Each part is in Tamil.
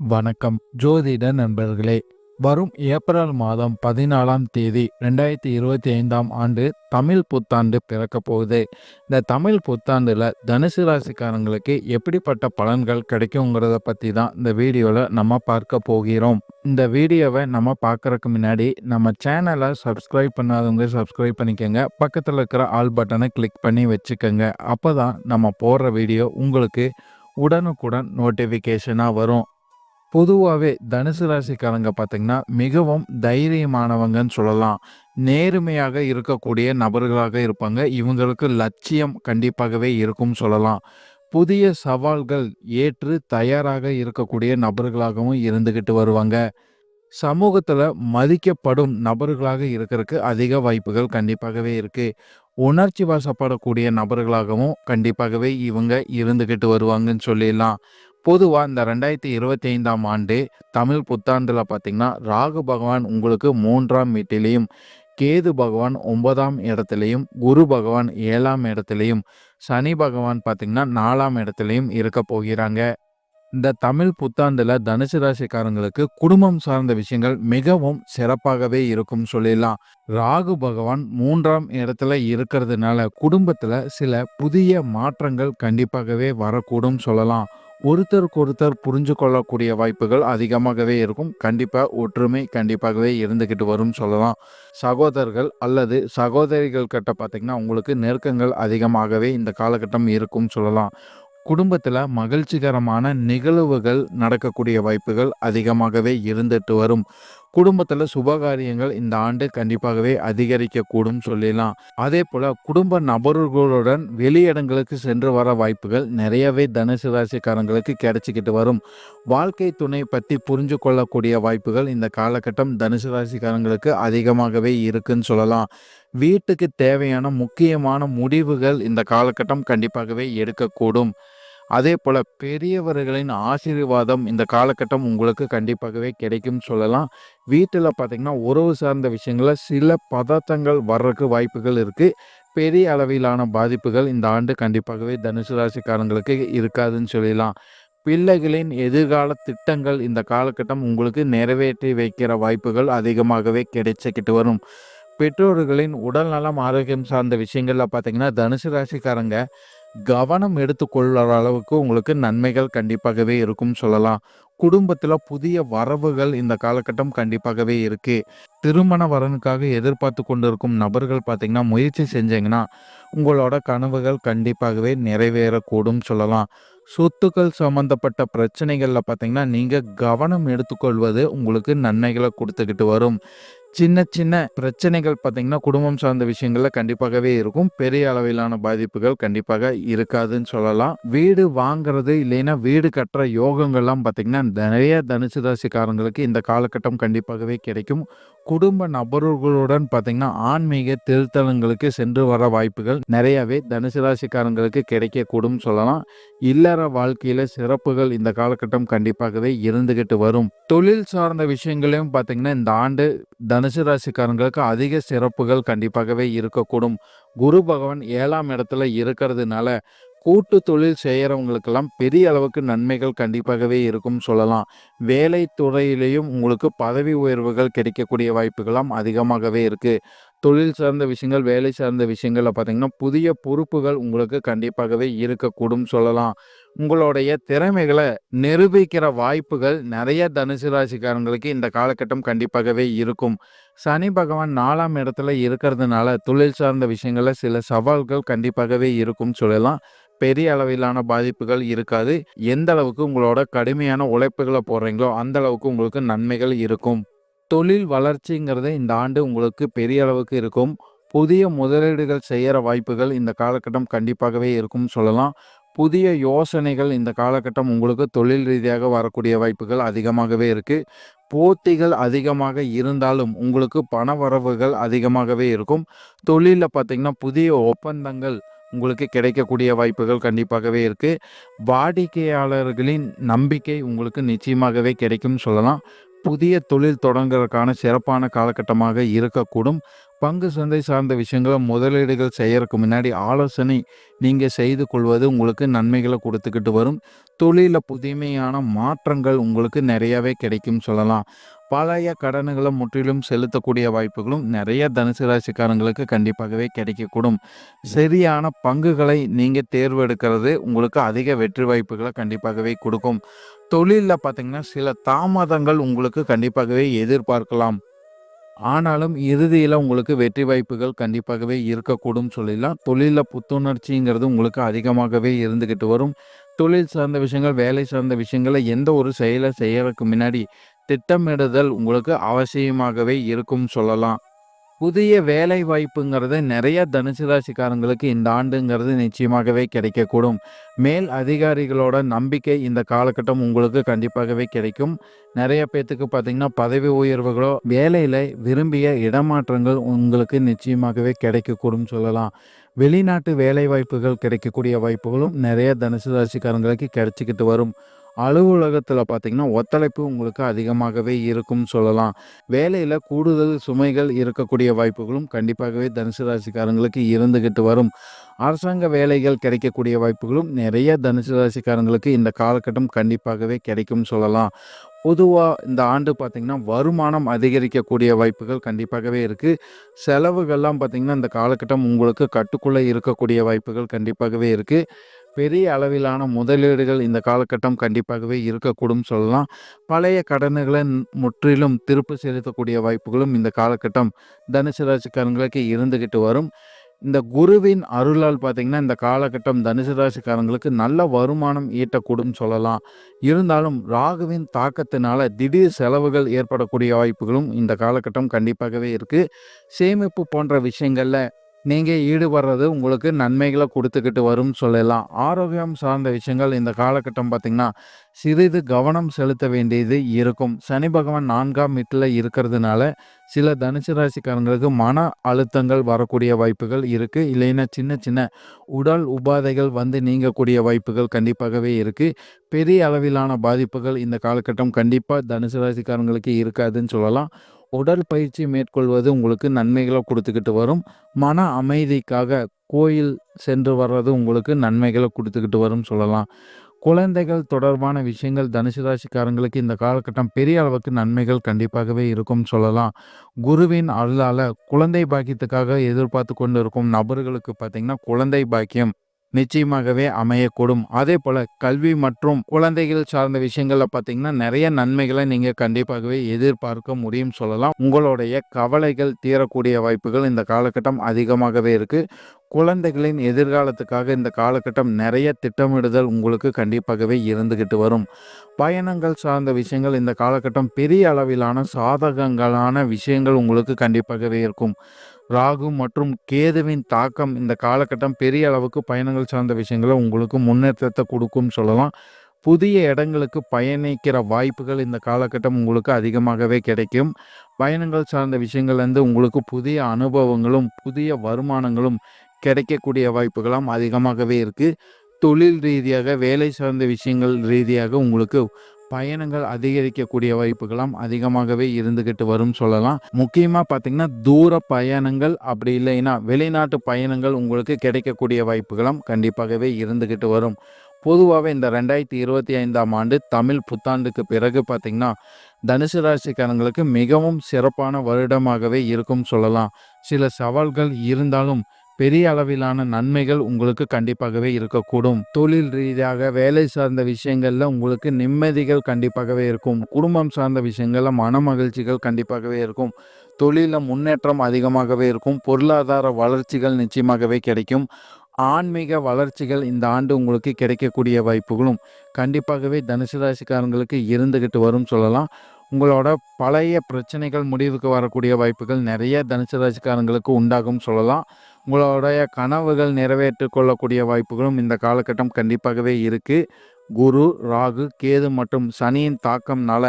வணக்கம். ஜோதிட நண்பர்களே வரும் ஏப்ரல் மாதம் பதினாலாம் தேதி ரெண்டாயிரத்தி இருபத்தி ஐந்தாம் ஆண்டு தமிழ் புத்தாண்டு பிறக்க போகுது. இந்த தமிழ் புத்தாண்டில் தனுசு ராசிக்காரங்களுக்கு எப்படிப்பட்ட பலன்கள் கிடைக்குங்கிறத பற்றி தான் இந்த வீடியோவில் நம்ம பார்க்க போகிறோம். இந்த வீடியோவை நம்ம பார்க்குறதுக்கு முன்னாடி நம்ம சேனலை சப்ஸ்கிரைப் பண்ணாதவங்க சப்ஸ்கிரைப் பண்ணிக்கோங்க. பக்கத்தில் இருக்கிற ஆல் பட்டனை கிளிக் பண்ணி வச்சுக்கோங்க. அப்போ தான் நம்ம போடுற வீடியோ உங்களுக்கு உடனுக்குடன் நோட்டிஃபிகேஷனாக வரும். பொதுவாகவே தனுசு ராசிக்காரங்க பார்த்தீங்கன்னா மிகவும் தைரியமானவங்கன்னு சொல்லலாம். நேர்மையாக இருக்கக்கூடிய நபர்களாக இருப்பாங்க. இவங்களுக்கு லட்சியம் கண்டிப்பாகவே இருக்கும் சொல்லலாம். புதிய சவால்கள் ஏற்று தயாராக இருக்கக்கூடிய நபர்களாகவும் இருந்துக்கிட்டு வருவாங்க. சமூகத்தில் மதிக்கப்படும் நபர்களாக இருக்கிறதுக்கு அதிக வாய்ப்புகள் கண்டிப்பாகவே இருக்குது உணர்ச்சி வசப்படக்கூடிய நபர்களாகவும் கண்டிப்பாகவே இவங்க இருந்துக்கிட்டு வருவாங்கன்னு சொல்லிடலாம். பொதுவாக இந்த ரெண்டாயிரத்தி இருபத்தி ஐந்தாம் ஆண்டு தமிழ் புத்தாண்டில் பார்த்திங்கன்னா ராகு பகவான் உங்களுக்கு மூன்றாம் வீட்டிலையும் கேது பகவான் ஒன்பதாம் இடத்துலையும் குரு பகவான் ஏழாம் இடத்துலையும் சனி பகவான் பார்த்திங்கன்னா நாலாம் இடத்துலையும் இருக்க போகிறாங்க. இந்த தமிழ் புத்தாண்டில் தனுசு ராசிக்காரங்களுக்கு குடும்பம் சார்ந்த விஷயங்கள் மிகவும் சிறப்பாகவே இருக்கும் சொல்லிடலாம். ராகு பகவான் மூன்றாம் இடத்துல இருக்கிறதுனால குடும்பத்தில் சில புதிய மாற்றங்கள் கண்டிப்பாகவே வரக்கூடும் சொல்லலாம். ஒருத்தருக்கு ஒருத்தர் புரிஞ்சு கொள்ளக்கூடிய வாய்ப்புகள் அதிகமாகவே இருக்கும். கண்டிப்பாக ஒற்றுமை கண்டிப்பாகவே இருந்துக்கிட்டு வரும் சொல்லலாம். சகோதரர்கள் அல்லது சகோதரிகள் கிட்ட பார்த்திங்கன்னா உங்களுக்கு நெருக்கங்கள் அதிகமாகவே இந்த காலகட்டம் இருக்கும் சொல்லலாம். குடும்பத்தில் மகிழ்ச்சிகரமான நிகழ்வுகள் நடக்கக்கூடிய வாய்ப்புகள் அதிகமாகவே இருந்துட்டு வரும். குடும்பத்தில் சுபகாரியங்கள் இந்த ஆண்டு கண்டிப்பாகவே அதிகரிக்கக்கூடும் சொல்லிடலாம் அதே போல் குடும்ப நபர்களுடன் வெளியிடங்களுக்கு சென்று வர வாய்ப்புகள் நிறையவே தனுசு ராசிக்காரங்களுக்கு கிடைச்சிக்கிட்டு வரும். வாழ்க்கை துணை பற்றி புரிஞ்சு கொள்ளக்கூடிய வாய்ப்புகள் இந்த காலகட்டம் தனுசு ராசிக்காரங்களுக்கு அதிகமாகவே இருக்குன்னு சொல்லலாம். வீட்டுக்கு தேவையான முக்கியமான முடிவுகள் இந்த காலகட்டம் கண்டிப்பாகவே எடுக்கக்கூடும். அதே போல் பெரியவர்களின் ஆசீர்வாதம் இந்த காலகட்டம் உங்களுக்கு கண்டிப்பாகவே கிடைக்கும் சொல்லலாம். வீட்டில் பார்த்திங்கன்னா உறவு சார்ந்த விஷயங்களில் சில பதார்த்தங்கள் வர்றதுக்கு வாய்ப்புகள் இருக்குது பெரிய அளவிலான பாதிப்புகள் இந்த ஆண்டு கண்டிப்பாகவே தனுசு ராசிக்காரங்களுக்கு இருக்காதுன்னு சொல்லலாம் பிள்ளைகளின் எதிர்கால திட்டங்கள் இந்த காலகட்டம் உங்களுக்கு நிறைவேற்றி வைக்கிற வாய்ப்புகள் அதிகமாகவே கிடைச்சிக்கிட்டு வரும். பெற்றோர்களின் உடல்நலம் ஆரோக்கியம் சார்ந்த விஷயங்களில் பார்த்தீங்கன்னா தனுசு ராசிக்காரங்க கவனம் எடுத்துக்கொள்கிற அளவுக்கு உங்களுக்கு நன்மைகள் கண்டிப்பாகவே இருக்கும் சொல்லலாம். குடும்பத்தில் புதிய வரவுகள் இந்த காலகட்டம் கண்டிப்பாகவே இருக்குது திருமண வரனுக்காக எதிர்பார்த்து கொண்டிருக்கும் நபர்கள் பார்த்திங்கன்னா முயற்சி செஞ்சீங்கன்னா உங்களோட கனவுகள் கண்டிப்பாகவே நிறைவேறக்கூடும் சொல்லலாம். சொத்துக்கள் சம்மந்தப்பட்ட பிரச்சனைகளில் பார்த்தீங்கன்னா நீங்கள் கவனம் எடுத்துக்கொள்வது உங்களுக்கு நன்மைகளை கொடுத்துக்கிட்டு வரும். சின்ன சின்ன பிரச்சனைகள் பார்த்தீங்கன்னா குடும்பம் சார்ந்த விஷயங்கள்ல கண்டிப்பாகவே இருக்கும். பெரிய அளவிலான பாதிப்புகள் கண்டிப்பாக இருக்காதுன்னு சொல்லலாம். வீடு வாங்குறது இல்லைன்னா வீடு கட்டுற யோகங்கள்லாம் பார்த்தீங்கன்னா நிறைய தனுசு ராசிக்காரங்களுக்கு இந்த காலகட்டம் கண்டிப்பாகவே கிடைக்கும். குடும்ப நபர்களுடன் பார்த்தீங்கன்னா ஆன்மீக திருத்தலங்களுக்கு சென்று வர வாய்ப்புகள் நிறையவே தனுசு ராசிக்காரங்களுக்கு கிடைக்கக்கூடும் சொல்லலாம். இல்லற வாழ்க்கையில சிறப்புகள் இந்த காலகட்டம் கண்டிப்பாகவே இருந்துகிட்டு வரும். தொழில் சார்ந்த விஷயங்களையும் பார்த்தீங்கன்னா இந்த ஆண்டு தனுசு ராசிக்காரங்களுக்கு அதிக சிறப்புகள் கண்டிப்பாகவே இருக்கக்கூடும். குரு பகவான் ஏழாம் இடத்துல இருக்கிறதுனால கூட்டு தொழில் செய்கிறவங்களுக்கெல்லாம் பெரிய அளவுக்கு நன்மைகள் கண்டிப்பாகவே இருக்கும் சொல்லலாம். வேலை துறையிலையும் உங்களுக்கு பதவி உயர்வுகள் கிடைக்கக்கூடிய வாய்ப்புகள்லாம் அதிகமாகவே இருக்குது தொழில் சார்ந்த விஷயங்கள் வேலை சார்ந்த விஷயங்களில் பார்த்திங்கன்னா புதிய பொறுப்புகள் உங்களுக்கு கண்டிப்பாகவே இருக்கக்கூடும் சொல்லலாம். உங்களுடைய திறமைகளை நிரூபிக்கிற வாய்ப்புகள் நிறைய தனுசு ராசிக்காரங்களுக்கு இந்த காலகட்டம் கண்டிப்பாகவே இருக்கும். சனி பகவான் நாலாம் இடத்துல இருக்கிறதுனால தொழில் சார்ந்த விஷயங்களில் சில சவால்கள் கண்டிப்பாகவே இருக்கும் சொல்லலாம். பெரிய அளவிலான பாதிப்புகள் இருக்காது. எந்த அளவுக்கு உங்களோட கடுமையான உழைப்புகளை போடுறீங்களோ அந்த அளவுக்கு உங்களுக்கு நன்மைகள் இருக்கும். தொழில் வளர்ச்சிங்கிறது இந்த ஆண்டு உங்களுக்கு பெரிய அளவுக்கு இருக்கும். புதிய முதலீடுகள் செய்கிற வாய்ப்புகள் இந்த காலகட்டம் கண்டிப்பாகவே இருக்கும்னு சொல்லலாம். புதிய யோசனைகள் இந்த காலகட்டம் உங்களுக்கு தொழில் ரீதியாக வரக்கூடிய வாய்ப்புகள் அதிகமாகவே இருக்குது போட்டிகள் அதிகமாக இருந்தாலும் உங்களுக்கு பண வரவுகள் அதிகமாகவே இருக்கும். தொழிலில் பார்த்திங்கன்னா புதிய ஒப்பந்தங்கள் உங்களுக்கு கிடைக்கக்கூடிய வாய்ப்புகள் கண்டிப்பாகவே இருக்குது வாடிக்கையாளர்களின் நம்பிக்கை உங்களுக்கு நிச்சயமாகவே கிடைக்கும்னு சொல்லலாம். புதிய தொழில் தொடங்குறதுக்கான சிறப்பான காலகட்டமாக இருக்கக்கூடும். பங்கு சந்தை சார்ந்த விஷயங்களை முதலீடுகள் செய்யறதுக்கு முன்னாடி ஆலோசனை நீங்கள் செய்து கொள்வது உங்களுக்கு நன்மைகளை கொடுத்துக்கிட்டு வரும். தொழிலில் புதுமையான மாற்றங்கள் உங்களுக்கு நிறையவே கிடைக்கும் சொல்லலாம். பழைய கடன்களை முற்றிலும் செலுத்தக்கூடிய வாய்ப்புகளும் நிறைய தனுசு ராசிக்காரங்களுக்கு கண்டிப்பாகவே கிடைக்கக்கூடும். சரியான பங்குகளை நீங்கள் தேர்வெடுக்கிறது உங்களுக்கு அதிக வெற்றி வாய்ப்புகளை கண்டிப்பாகவே கொடுக்கும். தொழிலில் பார்த்தீங்கன்னா சில தாமதங்கள் உங்களுக்கு கண்டிப்பாகவே எதிர்பார்க்கலாம். ஆனாலும் இறுதியில் உங்களுக்கு வெற்றி வாய்ப்புகள் கண்டிப்பாகவே இருக்கக்கூடும் சொல்லிடலாம். தொழிலில் புத்துணர்ச்சிங்கிறது உங்களுக்கு அதிகமாகவே இருந்துக்கிட்டு வரும். தொழில் சார்ந்த விஷயங்கள் வேலை சார்ந்த விஷயங்களை எந்த ஒரு செயலை செய்யறதுக்கு முன்னாடி திட்டமிடுதல் உங்களுக்கு அவசியமாகவே இருக்கும் சொல்லலாம். புதிய வேலை வாய்ப்புங்கிறது நிறைய தனுசு ராசிக்காரங்களுக்கு இந்த ஆண்டுங்கிறது நிச்சயமாகவே கிடைக்கக்கூடும். மேல் அதிகாரிகளோட நம்பிக்கை இந்த காலகட்டம் உங்களுக்கு கண்டிப்பாகவே கிடைக்கும். நிறைய பேர்த்துக்கு பார்த்தீங்கன்னா பதவி உயர்வுகளோ வேலையில் விரும்பிய இடமாற்றங்கள் உங்களுக்கு நிச்சயமாகவே கிடைக்கக்கூடும் சொல்லலாம். வெளிநாட்டு வேலை வாய்ப்புகள் கிடைக்கக்கூடிய வாய்ப்புகளும் நிறைய தனுசு ராசிக்காரங்களுக்கு கிடைச்சிக்கிட்டு வரும். அலுவலகத்தில் பார்த்திங்கன்னா ஒத்துழைப்பு உங்களுக்கு அதிகமாகவே இருக்கும் சொல்லலாம். வேலையில் கூடுதல் சுமைகள் இருக்கக்கூடிய வாய்ப்புகளும் கண்டிப்பாகவே தனுசு ராசிக்காரங்களுக்கு இருந்துக்கிட்டு வரும். அரசாங்க வேலைகள் கிடைக்கக்கூடிய வாய்ப்புகளும் நிறைய தனுசு ராசிக்காரங்களுக்கு இந்த காலகட்டம் கண்டிப்பாகவே கிடைக்கும் சொல்லலாம். பொதுவாக இந்த ஆண்டு பார்த்திங்கன்னா வருமானம் அதிகரிக்கக்கூடிய வாய்ப்புகள் கண்டிப்பாகவே இருக்குது செலவுகள்லாம் பார்த்திங்கன்னா இந்த காலகட்டம் உங்களுக்கு கட்டுக்குள்ளே இருக்கக்கூடிய வாய்ப்புகள் கண்டிப்பாகவே இருக்குது பெரிய அளவிலான முதலீடுகள் இந்த காலகட்டம் கண்டிப்பாகவே இருக்கக்கூடும் சொல்லலாம். பழைய கடன்களை முற்றிலும் திருப்பு செலுத்தக்கூடிய வாய்ப்புகளும் இந்த காலகட்டம் தனுசு ராசிக்காரங்களுக்கு இருந்துக்கிட்டு வரும். இந்த குருவின் அருளால் பார்த்தீங்கன்னா இந்த காலகட்டம் தனுசு ராசிக்காரங்களுக்கு நல்ல வருமானம் ஈட்டக்கூடும் சொல்லலாம். இருந்தாலும் ராகுவின் தாக்கத்தினால திடீர் செலவுகள் ஏற்படக்கூடிய வாய்ப்புகளும் இந்த காலகட்டம் கண்டிப்பாகவே இருக்குது சேமிப்பு போன்ற விஷயங்களில் நீங்கள் ஈடுபடுறது உங்களுக்கு நன்மைகளை கொடுத்துக்கிட்டு வரும் சொல்லலாம். ஆரோக்கியம் சார்ந்த விஷயங்கள் இந்த காலகட்டம் பார்த்திங்கன்னா சிறிது கவனம் செலுத்த வேண்டியது இருக்கும். சனி பகவான் நான்காம் வீட்டில் இருக்கிறதுனால சில தனுசு ராசிக்காரங்களுக்கு மன அழுத்தங்கள் வரக்கூடிய வாய்ப்புகள் இருக்குது இல்லைன்னா சின்ன சின்ன உடல் உபாதைகள் வந்து நீங்கக்கூடிய வாய்ப்புகள் கண்டிப்பாகவே இருக்குது பெரிய அளவிலான பாதிப்புகள் இந்த காலகட்டம் கண்டிப்பாக தனுசு ராசிக்காரங்களுக்கு இருக்காதுன்னு சொல்லலாம். உடற்பயிற்சி மேற்கொள்வது உங்களுக்கு நன்மைகளை கொடுத்துக்கிட்டு வரும். மன அமைதிக்காக கோயில் சென்று வர்றது உங்களுக்கு நன்மைகளை கொடுத்துக்கிட்டு வரும் சொல்லலாம். குழந்தைகள் தொடர்பான விஷயங்கள் தனுசு ராசிக்காரங்களுக்கு இந்த காலகட்டம் பெரிய அளவுக்கு நன்மைகள் கண்டிப்பாகவே இருக்கும் சொல்லலாம். குருவின் அருளால் குழந்தை பாக்கியத்துக்காக எதிர்பார்த்து கொண்டு இருக்கும் நபர்களுக்கு பார்த்தீங்கன்னா குழந்தை பாக்கியம் நிச்சயமாகவே அமையக்கூடும். அதே போல் கல்வி மற்றும் குழந்தைகள் சார்ந்த விஷயங்களில் பார்த்தீங்கன்னா நிறைய நன்மைகளை நீங்கள் கண்டிப்பாகவே எதிர்பார்க்க முடியும் சொல்லலாம். உங்களுடைய கவலைகள் தீரக்கூடிய வாய்ப்புகள் இந்த காலகட்டம் அதிகமாகவே இருக்குது குழந்தைகளின் எதிர்காலத்துக்காக இந்த காலகட்டம் நிறைய திட்டமிடுதல் உங்களுக்கு கண்டிப்பாகவே இருந்துக்கிட்டு வரும். பயணங்கள் சார்ந்த விஷயங்கள் இந்த காலகட்டம் பெரிய அளவிலான சாதகங்களான விஷயங்கள் உங்களுக்கு கண்டிப்பாகவே இருக்கும். ராகு மற்றும் கேதுவின் தாக்கம் இந்த காலகட்டம் பெரிய அளவுக்கு பயணங்கள் சார்ந்த விஷயங்களை உங்களுக்கு முன்னேற்றத்தை கொடுக்கும் சொல்லலாம். புதிய இடங்களுக்கு பயணிக்கிற வாய்ப்புகள் இந்த காலகட்டம் உங்களுக்கு அதிகமாகவே கிடைக்கும். பயணங்கள் சார்ந்த விஷயங்கள்லேருந்து உங்களுக்கு புதிய அனுபவங்களும் புதிய வருமானங்களும் கிடைக்கக்கூடிய வாய்ப்புகளும் அதிகமாகவே இருக்குது தொழில் ரீதியாக வேலை சார்ந்த விஷயங்கள் ரீதியாக உங்களுக்கு பயணங்கள் அதிகரிக்கக்கூடிய வாய்ப்புகளும் அதிகமாகவே இருந்துக்கிட்டு வரும் சொல்லலாம். முக்கியமாக பார்த்தீங்கன்னா தூர பயணங்கள் அப்படி இல்லைன்னா வெளிநாட்டு பயணங்கள் உங்களுக்கு கிடைக்கக்கூடிய வாய்ப்புகளும் கண்டிப்பாகவே இருந்துக்கிட்டு வரும். பொதுவாகவே இந்த ரெண்டாயிரத்தி இருபத்தி ஐந்தாம் ஆண்டு தமிழ் புத்தாண்டுக்கு பிறகு பார்த்திங்கன்னா தனுசு ராசிக்காரங்களுக்கு மிகவும் சிறப்பான வருடமாகவே இருக்கும் சொல்லலாம். சில சவால்கள் இருந்தாலும் பெரிய அளவிலான நன்மைகள் உங்களுக்கு கண்டிப்பாகவே இருக்கக்கூடும். தொழில் ரீதியாக வேலை சார்ந்த விஷயங்கள்ல உங்களுக்கு நிம்மதிகள் கண்டிப்பாகவே இருக்கும். குடும்பம் சார்ந்த விஷயங்கள்ல மன மகிழ்ச்சிகள் கண்டிப்பாகவே இருக்கும். தொழிலில் முன்னேற்றம் அதிகமாகவே இருக்கும். பொருளாதார வளர்ச்சிகள் நிச்சயமாகவே கிடைக்கும். ஆன்மீக வளர்ச்சிகள் இந்த ஆண்டு உங்களுக்கு கிடைக்கக்கூடிய வாய்ப்புகளும் கண்டிப்பாகவே தனுசு ராசிக்காரங்களுக்கு இருந்துக்கிட்டு வரும் சொல்லலாம். உங்களோட பழைய பிரச்சனைகள் முடிவுக்கு வரக்கூடிய வாய்ப்புகள் நிறைய தனுசு ராசிக்காரங்களுக்கு உண்டாகும் சொல்லலாம். உங்களுடைய கனவுகள் நிறைவேற்றி கொள்ளக்கூடிய வாய்ப்புகளும் இந்த காலகட்டம் கண்டிப்பாகவே இருக்குது குரு ராகு கேது மற்றும் சனியின் தாக்கம்னால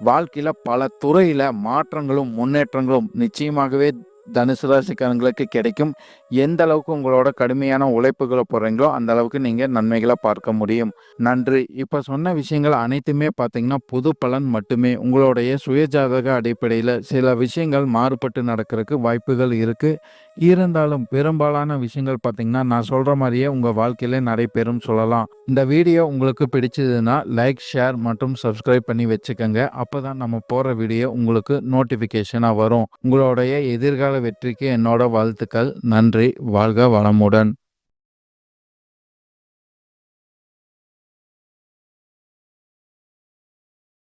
வாழ்க்கையில் பல துறையில் மாற்றங்களும் முன்னேற்றங்களும் நிச்சயமாகவே தனுசு ராசிக்காரங்களுக்கு கிடைக்கும். எந்த அளவுக்கு உங்களோட கடுமையான உழைப்புகளை போடுறீங்களோ அந்த அளவுக்கு நீங்கள் நன்மைகளை பார்க்க முடியும். நன்றி. இப்போ சொன்ன விஷயங்கள் அனைத்துமே பார்த்தீங்கன்னா புது பலன் மட்டுமே. உங்களுடைய சுயஜாதக அடிப்படையில் சில விஷயங்கள் மாறுபட்டு நடக்கிறதுக்கு வாய்ப்புகள் இருக்குது இருந்தாலும் பெரும்பாலான விஷயங்கள் பார்த்தீங்கன்னா நான் சொல்கிற மாதிரியே உங்கள் வாழ்க்கையில் நடைபெறும் சொல்லலாம். இந்த வீடியோ உங்களுக்கு பிடிச்சதுன்னா லைக் ஷேர் மற்றும் சப்ஸ்கிரைப் பண்ணி வச்சுக்கோங்க. அப்போ தான் நம்ம போகிற வீடியோ உங்களுக்கு நோட்டிஃபிகேஷனாக வரும். உங்களுடைய எதிர்கால வெற்றிக்கு என்னோட வாழ்த்துக்கள். நன்றி. வாழ்க வளமுடன்.